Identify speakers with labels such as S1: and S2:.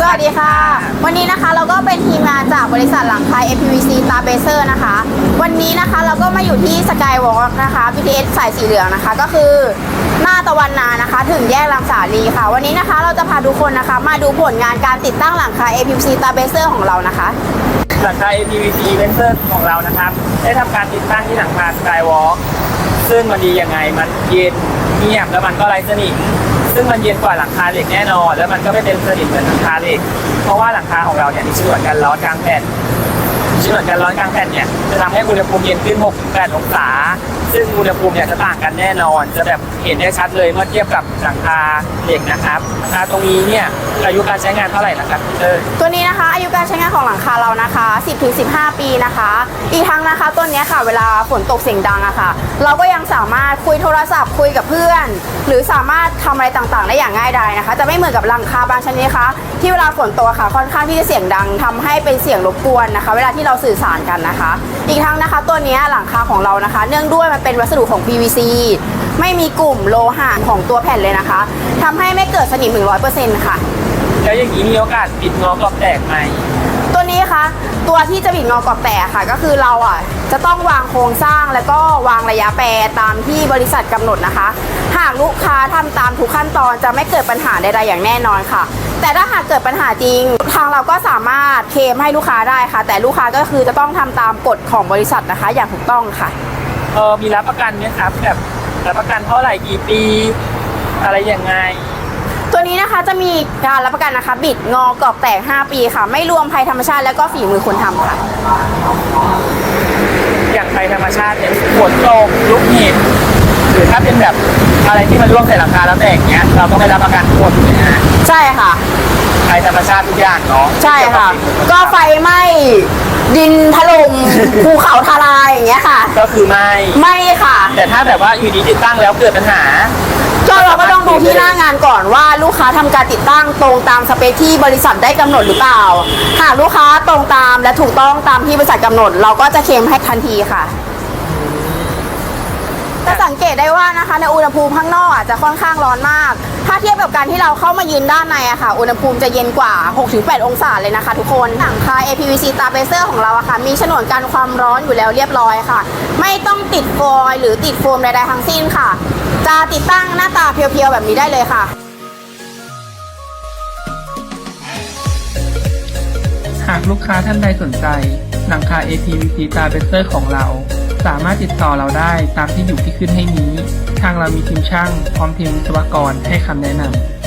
S1: สวัสดีค่ะ วันนี้นะคะเราก็เป็นทีมงานจากบริษัทหลังคา APVC ตาเบเซอร์นะคะ วันนี้นะคะเราก็มาอยู่ที่สกายวอล์กนะคะ BTS สายสีเหลืองนะคะ ก็คือหน้าตะวันนานะคะ ถึงแยกลำสาลีค่ะ วันนี้นะคะเราจะพาทุกคนนะคะ มาดูผลงานการติดตั้งหลังคา APVC ตาเบเซอร์ของเรานะคะ
S2: หลังคา APVC เวนเซอร์ของเรานะครับ ได้ทำการติดตั้งที่หลังคา Skywalk ซึ่งมันดียังไงมันเย็นเงียบแล้วมันก็ไร้สนิม ซึ่งมันเย็นกว่าหลังคาเหล็กแน่นอน แล้วมันก็ไม่เป็นสนิทเหมือนหลังคาเหล็ก เพราะว่าหลังคาของเราเนี่ยมีส่วนกันล้อกลางแผ่น ฉนวนกันร้อนกลางแผ่นเนี่ยจะทำให้อุณหภูมิเย็นขึ้น 6-8 องศา ซึ่งอุณหภูมิเนี่ยจะต่างกันแน่นอน จะแบบเห็นได้ชัดเลยเมื่อเทียบกับหลังคาเหล็กนะครับหลังคาตรงนี้เนี่ยอายุการใช้งานเท่าไหร่นะครับเตอร์
S1: ตัวนี้นะคะ อายุการใช้งานของหลังคาเรานะคะ 10-15 ปีนะคะ อีกทั้งนะคะต้นนี้ค่ะ เวลาฝนตกเสียงดังอะค่ะ เราก็ยังสามารถคุยโทรศัพท์คุยกับเพื่อน หรือสามารถทำอะไรต่างๆ ได้อย่างง่ายดายนะคะ จะไม่เหมือนกับหลังคาบางชนิดนะคะที่เวลาฝนตกค่ะค่อนข้างที่จะเสียงดังทำให้เป็นเสียงรบกวนนะคะ เวลาที่เราสื่อสารกันนะคะ อีกทั้งนะคะตัวนี้หลังคาของเรานะคะ เนื่องด้วยมันเป็นวัสดุของ PVC ไม่มีกลุ่มโลหะของตัวแผ่นเลยนะคะทำให้ไม่เกิดสนิมถึง100%ค่ะ
S2: แล้วอย่างนี้มีโอกาสปิดงอกรอบแตกไหม
S1: ตัวนี้คะตัวที่จะบิดงอกรอบแตกค่ะ ก็คือเราอะจะต้องวางโครงสร้างแล้วก็วางระยะแปรตามที่บริษัทกำหนดนะคะ หากลูกค้าทำตามทุกขั้นตอนจะไม่เกิดปัญหาใดๆอย่างแน่นอนค่ะ แต่ถ้าหากเกิดปัญหาจริง ทางเราก็สามารถเคลมให้ลูกค้าได้ค่ะ แต่ลูกค้าก็คือจะต้องทำตามกฎของบริษัทนะคะ อย่างถูกต้องค่ะ
S2: เออมีรับประกันไหมครับแบบรับประกันเท่าไหร่กี่ปี อะไรยังไง
S1: ตัวนี้นะคะจะมีการรับประกันนะคะ บิดงอกรอบแตก 5 ปีค่ะ ไม่รวมภัยธรรมชาติและก็ฝีมือคนทำค่ะ
S2: อย่างภัยธรรมชาติเนี่ยฝนตกลุกเห็บหรือถ้าเป็นแบบอะไรที่มันร่วงใส่หลังคาแล้วแตกเงี้ยเราก็ไม่รับประกันทั้งหมดเลยนะ
S1: ใช่ค่ะ
S2: ภัยธรรมชาติทุกอย่างเนาะ
S1: ใช่ค่ะ ก็ไฟไหม้ดินถล่ม ภูเขาทลายอย่างเงี้ยค่ะ
S2: ก็คือไม่
S1: ไม่ค่ะ
S2: แต่ถ้าแบบว่าอยู่ดีติดตั้งแล้วเกิดปัญหา
S1: ก็เราก็ต้อง ดูที่หน้างานก่อนว่าลูกค้าทำการติดตั้งตรงตามสเปคที่บริษัทได้กำหนดหรือเปล่า หากลูกค้าตรงตามและถูกต้องตามที่บริษัทกำหนด เราก็จะเคลมให้ทันทีค่ะ จะสังเกตได้ว่านะคะในอุณหภูมิข้างนอกอาจจะค่อนข้างร้อนมาก ถ้าเทียบกับการที่เราเข้ามายืนด้านในอะค่ะ อุณหภูมิจะเย็นกว่า 6-8 องศาเลยนะคะทุกคนหลังคา APVC ตาเบเซอร์ของเราอะค่ะ มีฉนวนกันความร้อนอยู่แล้วเรียบร้อยค่ะ ไม่ต้องติดฟอยล์หรือติดโฟมใดๆทั้งสิ้นค่ะ จะติดตั้งหน้าตาเพียวๆแบบนี้ได้เลยค่ะ
S3: หากลูกค้าท่านใดสนใจ หลังคา APVC ตาเบเซอร์ของเรา สามารถติดต่อเราได้ตามที่อยู่ที่ขึ้นให้นี้ ทางเรามีทีมช่าง พร้อมทีมวิศวกรให้คำแนะนำ